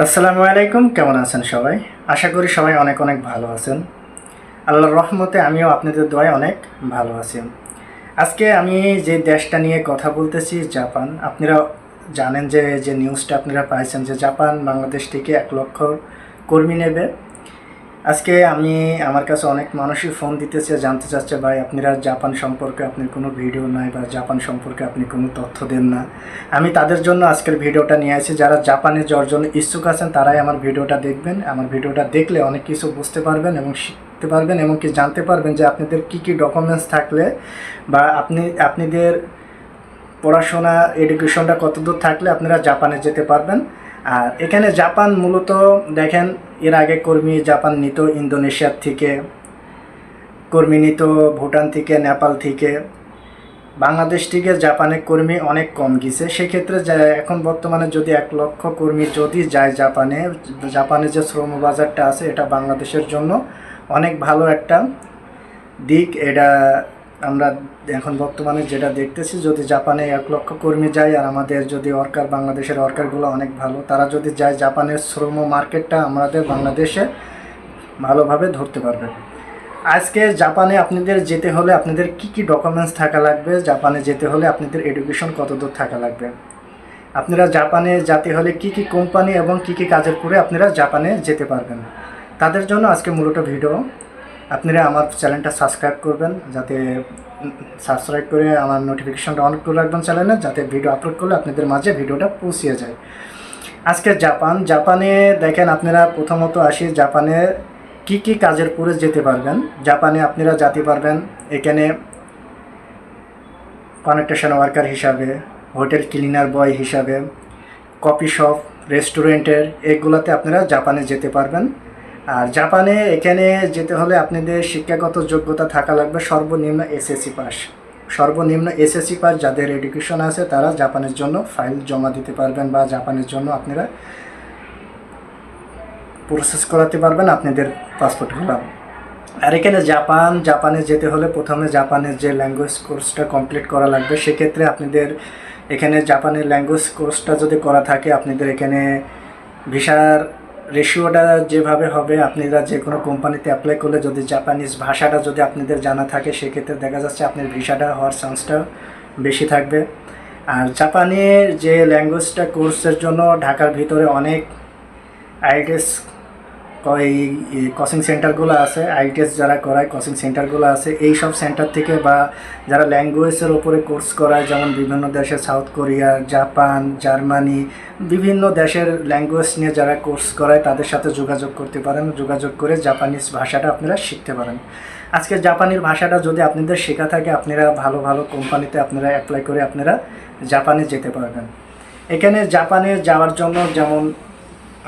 আসসালামু আলাইকুম, কেমন আছেন সবাই? আশা করি সবাই অনেক অনেক ভালো আছেন। আল্লাহর রহমতে আমিও আপনাদের দোয়ায় অনেক ভালো আছি। আজকে আমি যে দেশটা নিয়ে কথা বলতেছি, জাপান। আপনারা জানেন যে যে নিউজটা আপনারা পাইছেন যে, জাপান বাংলাদেশ থেকে এক লক্ষ কর্মী নেবে। আজকে আমি আমার কাছে অনেক মানুষই ফোন দিতেছে, জানতে চাচ্ছে, ভাই, আপনারা জাপান সম্পর্কে আপনার কোনো ভিডিও নাই বা জাপান সম্পর্কে আপনি কোনো তথ্য দেন না। আমি তাদের জন্য আজকের ভিডিওটা নিয়ে আসি। যারা জাপানে যাওয়ার জন্য ইচ্ছুক আছেন, তারাই আমার ভিডিওটা দেখবেন। আমার ভিডিওটা দেখলে অনেক কিছু বুঝতে পারবেন এবং শিখতে পারবেন এবং কি জানতে পারবেন যে আপনাদের কী কী ডকুমেন্টস থাকলে বা আপনি, আপনাদের পড়াশোনা এডুকেশনটা কতদূর থাকলে আপনারা জাপানে যেতে পারবেন। আর এখানে জাপান মূলত, দেখেন, এর আগে কর্মী জাপান নিত ইন্দোনেশিয়ার থেকে, কর্মী নিত, ভুটান থেকে, নেপাল থেকে। বাংলাদেশ থেকে জাপানে কর্মী অনেক কম গেছে। সেক্ষেত্রে এখন বর্তমানে যদি এক লক্ষ কর্মী যদি যায় জাপানে জাপানে যে শ্রম বাজারটা আছে, এটা বাংলাদেশের জন্য অনেক ভালো একটা দিক। এটা আমরা এখন বর্তমানে যেটা দেখতেছি, যদি জাপানে এক লক্ষ কর্মী যায় আর আমাদের যদি ওয়ার্কার বাংলাদেশের ওয়ার্কারগুলো অনেক ভালো, তারা যদি যায় জাপানের শ্রম মার্কেটটা আমাদের বাংলাদেশে ভালোভাবে ধরতে পারবে। আজকে জাপানে আপনাদের যেতে হলে আপনাদের কি কি ডকুমেন্টস থাকা লাগবে? জাপানে যেতে হলে আপনাদের এডুকেশন কতদূর থাকা লাগবে? আপনারা জাপানে যেতে হলে কি কি কোম্পানি এবং কি কি কাজের করে আপনারা জাপানে যেতে পারবেন। তাদের জন্য আজকে মূলত ভিডিও আপনারা আমার চ্যানেলটা সাবস্ক্রাইব করবেন, যাতে সাবস্ক্রাইব করে আমার নোটিফিকেশনটা অন করে রাখবেন চ্যানেলে, যাতে ভিডিও আপলোড করলে আপনাদের মাঝে ভিডিওটা পৌঁছিয়ে যায়। আজকে জাপান, জাপানে দেখেন আপনারা প্রথমত আসি, জাপানে কি কি কাজের পরে যেতে পারবেন? জাপানে আপনারা যেতে পারবেন, এখানে কনেকটেশন ওয়ার্কার হিসাবে হোটেল ক্লিনার বয় হিসাবে কফি শপ রেস্টুরেন্টের এগুলোতে আপনারা জাপানে যেতে পারবেন। আর জাপানে এখানে যেতে হলে আপনাদের শিক্ষাগত যোগ্যতা থাকা লাগবে সর্বনিম্ন এসএসসি পাস। সর্বনিম্ন এসএসসি পাস যাদের এডুকেশন আছে তারা জাপানের জন্য ফাইল জমা দিতে পারবেন বা জাপানের জন্য আপনারা প্রসেস করাতে পারবেন আপনাদের পাসপোর্টগুলো আর এখানে জাপান, জাপানে যেতে হলে প্রথমে জাপানের যে ল্যাঙ্গুয়েজ কোর্সটা কমপ্লিট করা লাগবে, সেক্ষেত্রে আপনাদের এখানে জাপানের ল্যাঙ্গুয়েজ কোর্সটা যদি করা থাকে, আপনাদের এখানে ভিসার রেশিওটা যেভাবে হবে, আপনারা যে কোনো কোম্পানিতে অ্যাপ্লাই করলে যদি জাপানিজ ভাষাটা যদি আপনাদের জানা থাকে, সেক্ষেত্রে দেখা যাচ্ছে আপনার ভিসাটা হওয়ার চান্সটা বেশি থাকবে। আর জাপানের যে ল্যাঙ্গুয়েজটা কোর্সের জন্য ঢাকার ভিতরে অনেক আইটিএস এই কোচিং সেন্টারগুলো আছে আইটিএস যারা করায় কোচিং সেন্টারগুলো আছে, এই সব সেন্টার থেকে বা যারা ল্যাঙ্গুয়েজের ওপরে কোর্স করায়, যেমন বিভিন্ন দেশে সাউথ কোরিয়া জাপান জার্মানি বিভিন্ন দেশের ল্যাঙ্গুয়েজ নিয়ে যারা কোর্স করায়, তাদের সাথে যোগাযোগ করতে পারেন, যোগাযোগ করে জাপানিজ ভাষাটা আপনারা শিখতে পারেন। আজকে জাপানির ভাষাটা যদি আপনাদের শেখা থাকে, আপনারা ভালো ভালো কোম্পানিতে আপনারা অ্যাপ্লাই করে আপনারা জাপানে যেতে পারবেন। এখানে জাপানে যাওয়ার জন্য যেমন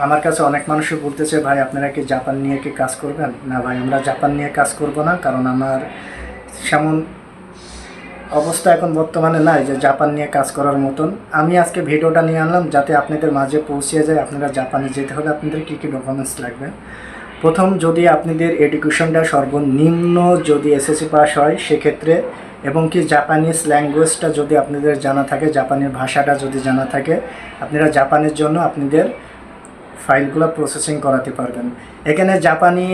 আমার কাছে অনেক মানুষই বলতেছে, ভাই, আপনারা কি জাপান নিয়ে কি কাজ করবেন? না ভাই, আমরা জাপান নিয়ে কাজ করব না, কারণ আমার সেমন অবস্থা এখন বর্তমানে নাই যে জাপান নিয়ে কাজ করার মতন। আমি আজকে ভিডিওটা নিয়ে আনলাম যাতে আপনাদের মাঝে পৌঁছে যায়, আপনারা জাপানে যেতে হলে আপনাদের কী কী ডকুমেন্টস লাগবে। প্রথম, যদি আপনাদের এডুকেশনটা সর্বনিম্ন যদি এসএসসি পাস হয়, সেক্ষেত্রে এবং কি জাপানিজ ল্যাঙ্গুয়েজটা যদি আপনাদের জানা থাকে জাপানের ভাষাটা যদি জানা থাকে, আপনারা জাপানের জন্য আপনাদের ফাইলগুলো প্রসেসিং করাতে পারবেন। এখানে জাপানি,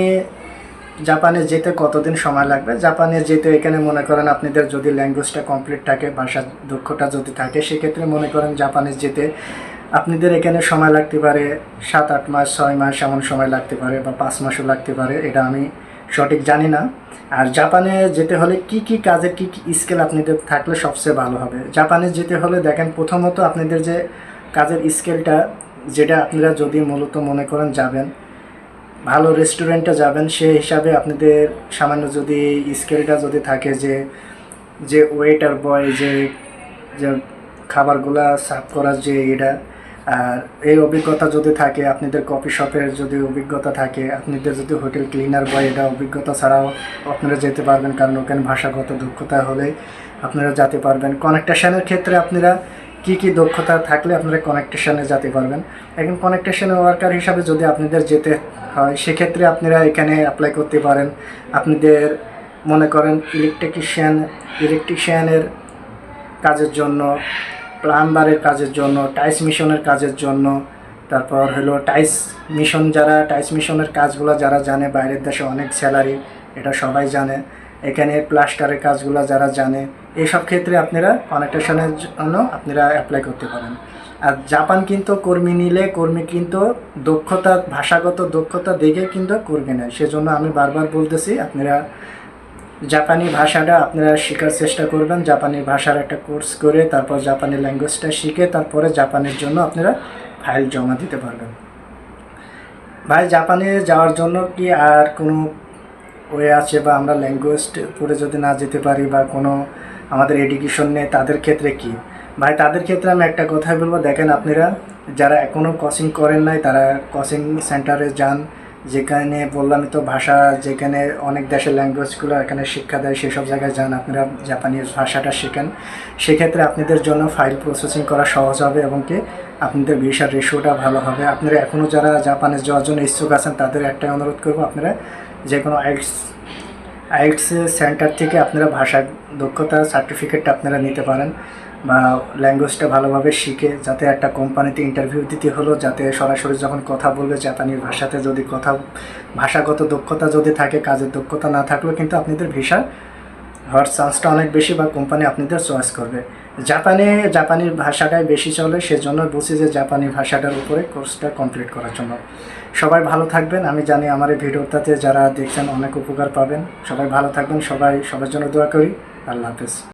জাপানে যেতে কতদিন সময় লাগবে? জাপানে যেতে এখানে মনে করেন আপনাদের যদি ল্যাঙ্গুয়েজটা কমপ্লিট থাকে ভাষার দক্ষতা যদি থাকে, সেক্ষেত্রে মনে করেন জাপানে যেতে আপনাদের এখানে সময় লাগতে পারে, সাত, আট মাস, ছয় মাস এমন সময় লাগতে পারে বা পাঁচ মাসও লাগতে পারে, এটা আমি সঠিক জানি না। আর জাপানে যেতে হলে কি কি কাজের, কি কি স্কিল আপনাদের থাকলে সবচেয়ে ভালো হবে? জাপানে যেতে হলে দেখেন প্রথমত আপনাদের যে কাজের স্কিলটা যেটা আপনারা যদি মূলত মনে করেন যাবেন, ভালো রেস্টুরেন্টে যাবেন, সে হিসাবে আপনাদের সামান্য যদি স্কেলটা যদি থাকে যে যে ওয়েটার বয় যে যে খাবারগুলা সার্ভ করার যে এটা, আর এই অভিজ্ঞতা যদি থাকে, আপনাদের কফি শপের যদি অভিজ্ঞতা থাকে, আপনাদের যদি হোটেল ক্লিনার বয় এটা অভিজ্ঞতা ছাড়াও আপনারা যেতে পারবেন, কারণ ওখানে ভাষাগত দক্ষতা হলে আপনারা যেতে পারবেন। কানেকটেশনের ক্ষেত্রে আপনারা কি কি দক্ষতা থাকলে আপনারা কানেকটেশনে যেতে পারবেন? এখন কানেকটেশন ওয়ার্কার হিসাবে যদি আপনাদের যেতে হয়, সেক্ষেত্রে আপনারা এখানে অ্যাপ্লাই করতে পারেন। আপনাদের মনে করেন ইলেকট্রিশিয়ান ইলেকট্রিশিয়ানের কাজের জন্য প্লাম্বারের কাজের জন্য টাইস মিশনের কাজের জন্য, তারপর হলো টাইস মিশন যারা টাইস মিশনের কাজগুলো যারা জানে, বাইরের দেশে অনেক স্যালারি এটা সবাই জানে। এখানে প্লাস্টারের কাজগুলো যারা জানে এইসব ক্ষেত্রে আপনারা কনেকটেশনের জন্য আপনারা অ্যাপ্লাই করতে পারেন। আর জাপান কিন্তু কর্মী নিলে, কর্মী কিন্তু দক্ষতা, ভাষাগত দক্ষতা দেখে কিন্তু কর্মী নেয়। সেজন্য আমি বারবার বলতেছি, আপনারা জাপানি ভাষাটা আপনারা শেখার চেষ্টা করবেন। জাপানি ভাষার একটা কোর্স করে, তারপর জাপানি ল্যাঙ্গুয়েজটা শিখে, তারপরে জাপানের জন্য আপনারা ফাইল জমা দিতে পারবেন। ভাই, জাপানে যাওয়ার জন্য কি আর কোনো ওয়ে আছে বা আমরা ল্যাঙ্গুয়েজ পড়ে যদি না যেতে পারি বা কোনো আমাদের এডুকেশন নেই, তাদের ক্ষেত্রে কি? ভাই, তাদের ক্ষেত্রে আমি একটা কথাই বলব। দেখেন আপনারা, যারা এখনও কোচিং করেন নাই, তারা কোচিং সেন্টারে যান। যেখানে বললাম তো, ভাষা যেখানে অনেক দেশের ল্যাঙ্গুয়েজগুলো এখানে শিক্ষা দেয়, সেসব জায়গায় যান, আপনারা জাপানিজ ভাষাটা শেখেন। সেক্ষেত্রে আপনাদের জন্য ফাইল প্রসেসিং করা সহজ হবে এবং কি আপনাদের ভিসার রেশিওটা ভালো হবে। আপনারা এখনও যারা জাপানে যাওয়ার জন্য ইচ্ছুক আছেন, তাদের একটাই অনুরোধ করব, আপনারা যে কোনো আইটস আইটস সেন্টার থেকে আপনারা ভাষা দক্ষতা সার্টিফিকেটটা আপনারা নিতে পারেন। বা ল্যাঙ্গুয়েজটা ভালোভাবে শিখে, যাতে একটা কোম্পানিতে ইন্টারভিউ দিতে হলো, যাতে সরাসরি যখন কথা বলবে জাপানি ভাষাতে যদি কথা, ভাষাগত দক্ষতা যদি থাকে, কাজের দক্ষতা না থাকলেও কিন্তু আপনাদের ভিসা হওয়ার চান্সটা অনেক বেশি বা কোম্পানি আপনাদের চয়েস করবে। জাপানে জাপানি ভাষাটাই বেশি চলে, সেজন্য বলছি যে জাপানি ভাষাটার উপরে কোর্সটা কমপ্লিট করার জন্য। সবাই ভালো থাকবেন, আমি জানি আমার এই ভিডিওটাতে যারা দেখছেন অনেক উপকার পাবেন। সবাই ভালো থাকবেন, সবাই, সবার জন্য দোয়া করি। আল্লাহ হাফেজ।